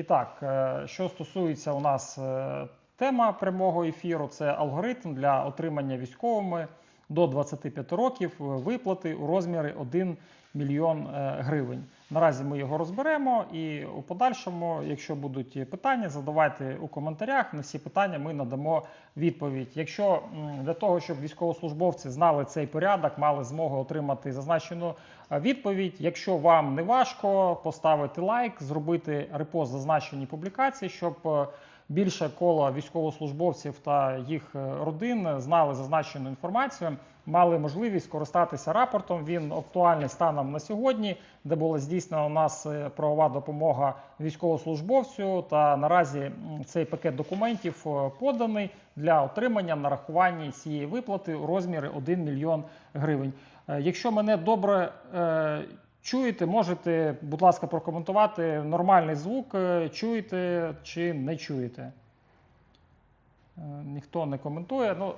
І так, е, що стосується у нас е, тема прямого ефіру, це алгоритм для отримання військовими до 25 років е, виплати у розмірі 1 мільйон е, гривень. Наразі ми його розберемо, і у подальшому, якщо будуть питання, задавайте у коментарях. На всі питання ми надамо відповідь. Якщо для того, щоб військовослужбовці знали цей порядок, мали змогу отримати зазначену е, відповідь. Якщо вам не важко, поставити лайк, зробити репост зазначеній публікації, щоб більше коло військовослужбовців та їх е, родин знали зазначену інформацію, мали можливість скористатися рапортом. Він актуальний станом на сьогодні, де була здійснена у нас е, правова допомога військовослужбовцю. Та наразі цей пакет документів е, поданий для отримання нарахування цієї виплати у розмірі 1 мільйон гривень. Якщо мене добре чуєте, можете, будь ласка, прокоментувати нормальний звук, е, чуєте чи не чуєте. Е, Ніхто не коментує. Ну,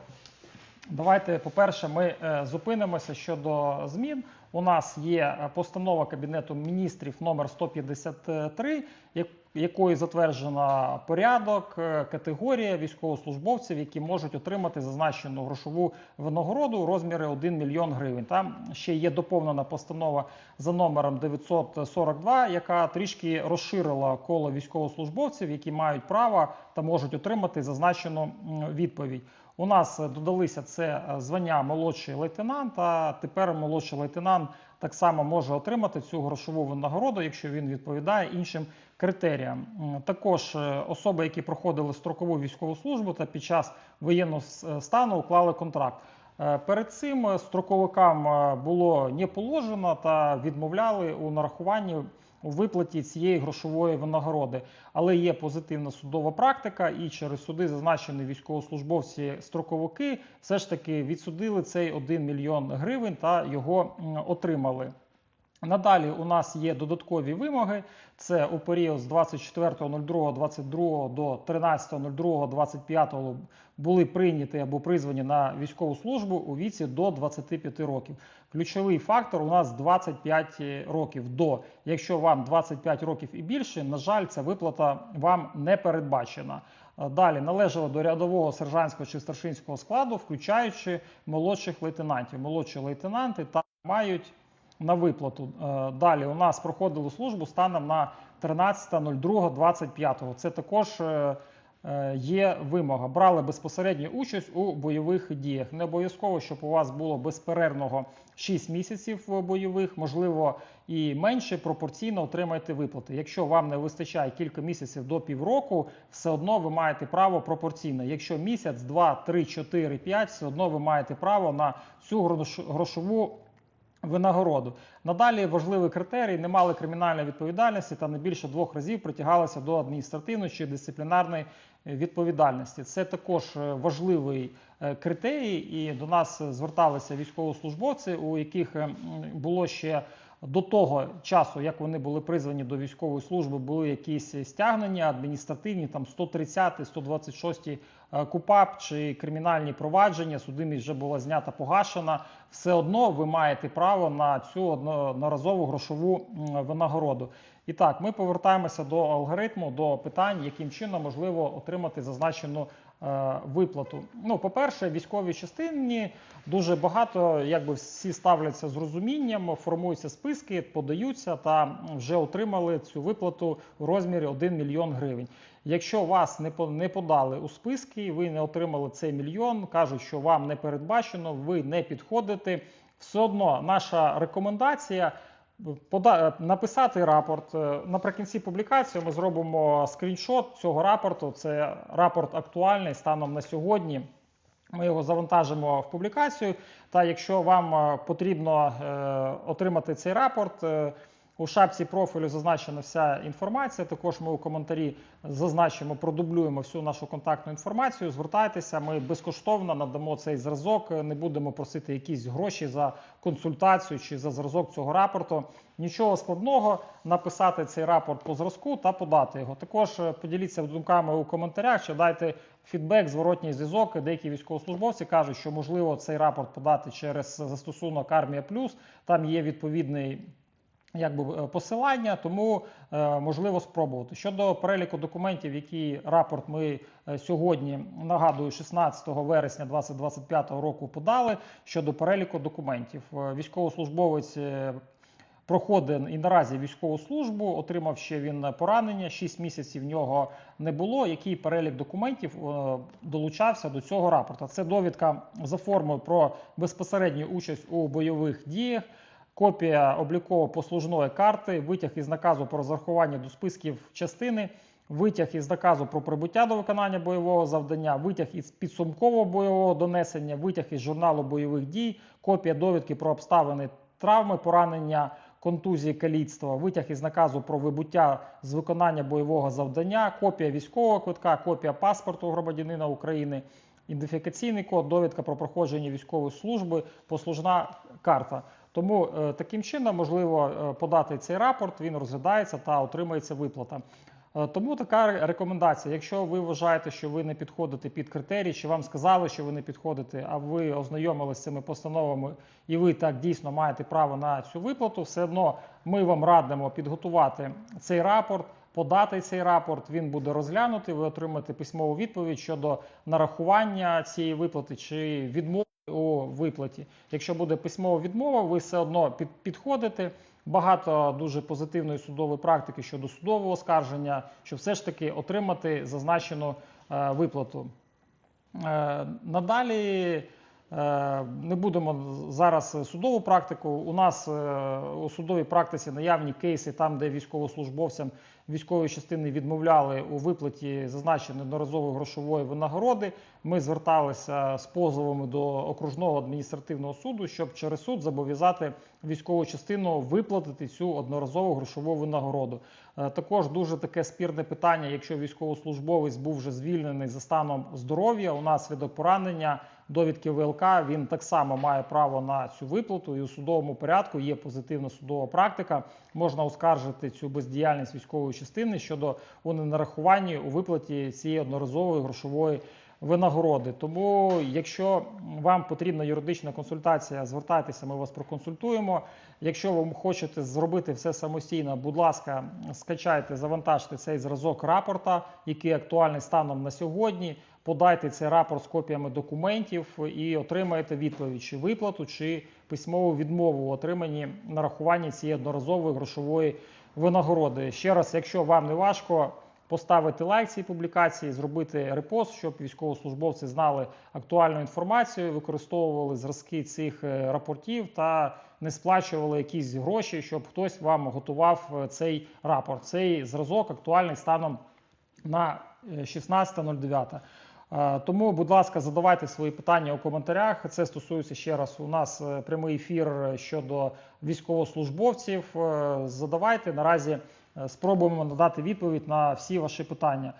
давайте, по-перше, ми е, зупинимося щодо змін. У нас є постанова Кабінету міністрів номер 153, як- якою затверджено порядок, е, категорія військовослужбовців, які можуть отримати зазначену грошову винагороду у розмірі 1 мільйон гривень. Там ще є доповнена постанова за номером 942, яка трішки розширила коло військовослужбовців, які мають право та можуть отримати зазначену відповідь. У нас додалися це е, звання молодший лейтенант, а тепер молодший лейтенант так само може отримати цю грошову винагороду, якщо він відповідає іншим критеріям. Також е, особи, які проходили строкову військову службу та під час воєнного е, стану уклали контракт. Е, Перед цим строковикам було не положено та відмовляли у нарахуванні у виплаті цієї грошової винагороди. Але є позитивна судова практика, і через суди зазначені військовослужбовці строковики все ж таки відсудили цей 1 мільйон гривень та його отримали. Надалі у нас є додаткові вимоги. Це у період з 24.02.22 до 13.02.25 були прийняті або призвані на військову службу у віці до 25 років. Ключовий фактор у нас 25 років до. Якщо вам 25 років і більше, на жаль, ця виплата вам не передбачена. Далі належало до рядового сержантського чи старшинського складу, включаючи молодших лейтенантів. Молодші лейтенанти та мають на виплату. Е, Далі у нас проходили службу станом на 13.02.25. Це також е, е, є вимога. Брали безпосередню участь у бойових діях. Не обов'язково, щоб у вас було безперервного 6 місяців бойових, можливо, і менше пропорційно отримаєте виплати. Якщо вам не вистачає кілька місяців до півроку, все одно ви маєте право пропорційно. Якщо місяць, 2, 3, 4, 5, все одно ви маєте право на цю грош- грошову винагороду. Надалі важливий критерій не мали кримінальної відповідальності та не більше двох разів притягалися до адміністративної чи дисциплінарної е, відповідальності. Це також е, важливий е, критерій, і до нас зверталися військовослужбовці, у яких було ще. До того часу, як вони були призвані до військової служби, були якісь стягнення адміністративні, там 130, 126 е, КУПАП чи кримінальні провадження, судимість вже була знята погашена. Все одно ви маєте право на цю одноразову грошову винагороду. І так, ми повертаємося до алгоритму, до питань, яким чином можливо отримати зазначену е, виплату. Ну, по-перше, військові частині дуже багато, якби всі ставляться з розумінням, формуються списки, подаються та вже отримали цю виплату у розмірі 1 мільйон гривень. Якщо вас не по- не подали у списки, ви не отримали цей мільйон, кажуть, що вам не передбачено, ви не підходите. Все одно наша рекомендація написати рапорт. Е, Наприкінці публікації ми зробимо скріншот цього рапорту. Це рапорт актуальний станом на сьогодні. Ми його завантажимо в публікацію. Та якщо вам е, потрібно е, отримати цей рапорт, у шапці профілю зазначена вся інформація. Також ми у коментарі зазначимо, продублюємо всю нашу контактну інформацію. Звертайтеся, ми безкоштовно надамо цей зразок. Не будемо просити якісь гроші за консультацію чи за зразок цього рапорту. Нічого складного написати цей рапорт по зразку та подати його. Також е, поділіться думками у коментарях, чи дайте фідбек, зворотній зв'язок. Деякі військовослужбовці кажуть, що можливо цей рапорт подати через застосунок Армія Плюс. Там є відповідний якби е, посилання, тому е, можливо спробувати. Щодо переліку документів, які рапорт ми е, сьогодні нагадую, 16 вересня 2025 року подали щодо переліку документів. Військовослужбовець проходить і наразі військову службу, отримав ще він поранення, 6 місяців в нього не було. Який перелік документів долучався до цього рапорта? Це довідка за формою про безпосередню участь у бойових діях. Копія обліково-послужної карти, витяг із наказу про зарахування до списків частини, витяг із наказу про прибуття до виконання бойового завдання, витяг із підсумкового бойового донесення, витяг із журналу бойових дій, копія довідки про обставини травми, поранення, контузії, каліцтва, витяг із наказу про вибуття з виконання бойового завдання, копія військового квитка, копія паспорту громадянина України, ідентифікаційний код, довідка про проходження військової служби, послужна карта. Тому е, таким чином можливо е, подати цей рапорт, він розглядається та отримається виплата. Е, Тому така рекомендація. Якщо ви вважаєте, що ви не підходите під критерії, чи вам сказали, що ви не підходите, а ви ознайомилися з цими постановами, і ви так дійсно маєте право на цю виплату, все одно ми вам радимо підготувати цей рапорт. Подати цей рапорт, він буде розглянутий. Ви отримаєте письмову відповідь щодо нарахування цієї виплати чи відмови у виплаті. Якщо буде письмова відмова, ви все одно підходите. Багато дуже позитивної судової практики щодо судового оскарження, щоб все ж таки отримати зазначену е, виплату. Е, надалі не будемо зараз судову практику. У нас е, у судовій практиці наявні кейси, там, де військовослужбовцям військової частини відмовляли у виплаті зазначеної одноразової грошової винагороди. Ми зверталися з позовами до окружного адміністративного суду, щоб через суд зобов'язати військову частину виплатити цю одноразову грошову винагороду. Е, Також дуже таке спірне питання, якщо військовослужбовець був вже звільнений за станом здоров'я, у нас від поранення, довідки ВЛК, він так само має право на цю виплату. І у судовому порядку є позитивна судова практика. Можна оскаржити цю бездіяльність військової частини щодо у ненарахуванні у виплаті цієї одноразової грошової винагороди. Тому, якщо вам потрібна юридична консультація, звертайтеся, ми вас проконсультуємо. Якщо ви хочете зробити все самостійно, будь ласка, скачайте, завантажте цей зразок рапорта, який актуальний станом на сьогодні. Подайте цей рапорт з копіями документів і отримаєте відповідь чи виплату, чи письмову відмову у отриманні нарахуванні цієї одноразової грошової винагороди. Ще раз, якщо вам не важко, поставити лайк цій публікації, зробити репост, щоб військовослужбовці знали актуальну інформацію, використовували зразки цих е, рапортів та не сплачували якісь гроші, щоб хтось вам готував е, цей рапорт. Цей зразок актуальний станом на е, 16.09. Е, Тому, будь ласка, задавайте свої питання у коментарях. Це стосується ще раз. У нас е, прямий ефір щодо військовослужбовців. Е, Задавайте наразі. е, Спробуємо надати відповідь на всі ваші питання.